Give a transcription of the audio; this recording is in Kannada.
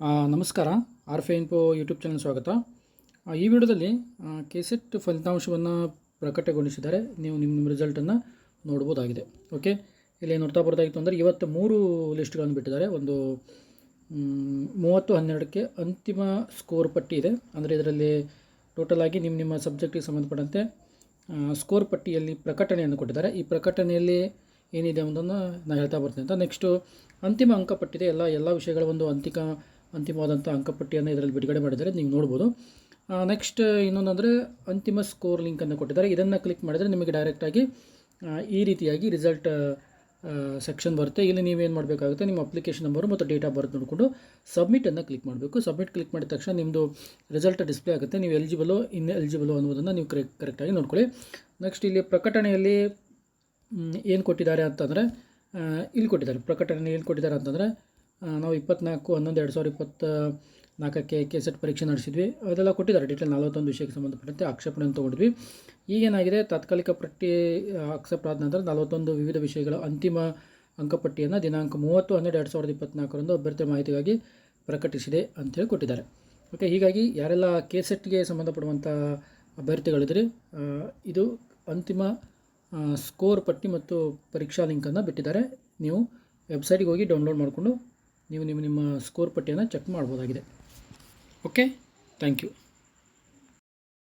ನಮಸ್ಕಾರ. ಆರ್ ಫೆ ಇನ್ಫೋ ಯೂಟ್ಯೂಬ್ ಚಾನಲ್ ಸ್ವಾಗತ ಈ ವಿಡಿಯೋದಲ್ಲಿ ಕೆಸೆಟ್ ಫಲಿತಾಂಶವನ್ನು ಪ್ರಕಟಗೊಳಿಸಿದ್ದಾರೆ ನೀವು ನಿಮ್ಮ ನಿಮ್ಮ ರಿಸಲ್ಟನ್ನು ನೋಡ್ಬೋದಾಗಿದೆ. ಓಕೆ ಇಲ್ಲಿ ನೋಡ್ತಾ ಬರ್ತಾಯಿತ್ತು ಅಂದರೆ ಇವತ್ತು ಮೂರು ಲಿಸ್ಟ್ಗಳನ್ನು ಬಿಟ್ಟಿದ್ದಾರೆ. ಒಂದು ಮೂವತ್ತು ಹನ್ನೆರಡಕ್ಕೆ ಅಂತಿಮ ಸ್ಕೋರ್ ಪಟ್ಟಿ ಇದೆ. ಅಂದರೆ ಇದರಲ್ಲಿ ಟೋಟಲ್ ಆಗಿ ನಿಮ್ಮ ನಿಮ್ಮ ಸಬ್ಜೆಕ್ಟಿಗೆ ಸಂಬಂಧಪಟ್ಟಂತೆ ಸ್ಕೋರ್ ಪಟ್ಟಿಯಲ್ಲಿ ಪ್ರಕಟಣೆಯನ್ನು ಕೊಟ್ಟಿದ್ದಾರೆ. ಈ ಪ್ರಕಟಣೆಯಲ್ಲಿ ಏನಿದೆ ಅನ್ನೋದನ್ನು ನಾನು ಹೇಳ್ತಾ ಬರ್ತೀನಿ ಅಂತ. ನೆಕ್ಸ್ಟು ಅಂತಿಮ ಅಂಕಪಟ್ಟಿದೆ ಎಲ್ಲ ಎಲ್ಲ ವಿಷಯಗಳ ಒಂದು ಅಂತಿಕ ಅಂತಿಮವಾದಂಥ ಅಂಕಪಟ್ಟಿಯನ್ನು ಇದರಲ್ಲಿ ಬಿಡುಗಡೆ ಮಾಡಿದರೆ ನೀವು ನೋಡ್ಬೋದು. ನೆಕ್ಸ್ಟ್ ಇನ್ನೊಂದಂದರೆ ಅಂತಿಮ ಸ್ಕೋರ್ ಲಿಂಕನ್ನು ಕೊಟ್ಟಿದ್ದಾರೆ. ಇದನ್ನು ಕ್ಲಿಕ್ ಮಾಡಿದರೆ ನಿಮಗೆ ಡೈರೆಕ್ಟಾಗಿ ಈ ರೀತಿಯಾಗಿ ರಿಸಲ್ಟ್ ಸೆಕ್ಷನ್ ಬರುತ್ತೆ. ಇಲ್ಲಿ ನೀವೇನು ಮಾಡಬೇಕಾಗುತ್ತೆ, ನಿಮ್ಮ ಅಪ್ಲಿಕೇಶನ್ ನಂಬರು ಮತ್ತು ಡೇಟ್ ಆಫ್ ಬರ್ತ್ ನೋಡಿಕೊಂಡು ಸಬ್ಮಿಟನ್ನು ಕ್ಲಿಕ್ ಮಾಡಬೇಕು. ಸಬ್ಮಿಟ್ ಕ್ಲಿಕ್ ಮಾಡಿದ ತಕ್ಷಣ ನಿಮ್ಮದು ರಿಸಲ್ಟ್ ಡಿಸ್ಪ್ಲೇ ಆಗುತ್ತೆ. ನೀವು ಎಲಿಜಿಬಲು ಇನ್ ಎಲಿಜಿಬಲು ಅನ್ನೋದನ್ನು ನೀವು ಕರೆಕ್ಟ್ ಕರೆಕ್ಟಾಗಿ ನೋಡ್ಕೊಳ್ಳಿ. ನೆಕ್ಸ್ಟ್ ಇಲ್ಲಿ ಪ್ರಕಟಣೆಯಲ್ಲಿ ಏನು ಕೊಟ್ಟಿದ್ದಾರೆ ಅಂತಂದರೆ ಇಲ್ಲಿ ಕೊಟ್ಟಿದ್ದಾರೆ. ಪ್ರಕಟಣೆ ಏನು ಕೊಟ್ಟಿದ್ದಾರೆ ಅಂತಂದರೆ ನಾವು ಇಪ್ಪತ್ನಾಲ್ಕು, ಹನ್ನೊಂದು, ಎರಡು ಸಾವಿರದ ಇಪ್ಪತ್ತ ನಾಲ್ಕಕ್ಕೆ ಕೆ ಸೆಟ್ ಪರೀಕ್ಷೆ ನಡೆಸಿದ್ವಿ. ಅದೆಲ್ಲ ಕೊಟ್ಟಿದ್ದಾರೆ. ಡೀಟೇಲ್ ನಲವತ್ತೊಂದು ವಿಷಯಕ್ಕೆ ಸಂಬಂಧಪಟ್ಟಂತೆ ಆಕ್ಷೇಪಣೆಯನ್ನು ತೊಗೊಂಡ್ವಿ ಈಗೇನಾಗಿದೆ ತಾತ್ಕಾಲಿಕ ಪಟ್ಟಿ ಅಕ್ಸೆಪ್ಟ್ ಆದ ನಂತರ ನಲವತ್ತೊಂದು ವಿವಿಧ ವಿಷಯಗಳ ಅಂತಿಮ ಅಂಕಪಟ್ಟಿಯನ್ನು ದಿನಾಂಕ ಮೂವತ್ತು, ಹನ್ನೆರಡು, ಎರಡು ಸಾವಿರದ ಇಪ್ಪತ್ನಾಲ್ಕರಂದು ಅಭ್ಯರ್ಥಿ ಮಾಹಿತಿಗಾಗಿ ಪ್ರಕಟಿಸಿದೆ ಅಂತೇಳಿ ಕೊಟ್ಟಿದ್ದಾರೆ. ಓಕೆ ಹೀಗಾಗಿ ಯಾರೆಲ್ಲ ಕೆ ಸೆಟ್ಗೆ ಸಂಬಂಧಪಡುವಂಥ ಅಭ್ಯರ್ಥಿಗಳಿದ್ರೆ ಇದು ಅಂತಿಮ ಸ್ಕೋರ್ ಪಟ್ಟಿ ಮತ್ತು ಪರೀಕ್ಷಾ ಲಿಂಕನ್ನು ಬಿಟ್ಟಿದ್ದಾರೆ. ನೀವು ವೆಬ್ಸೈಟಿಗೆ ಹೋಗಿ ಡೌನ್ಲೋಡ್ ಮಾಡಿಕೊಂಡು ನೀವು ನಿಮ್ಮ ನಿಮ್ಮ ಸ್ಕೋರ್ ಪಟ್ಟಿಯನ್ನು ಚೆಕ್ ಮಾಡ್ಬೋದಾಗಿದೆ. Okay thank you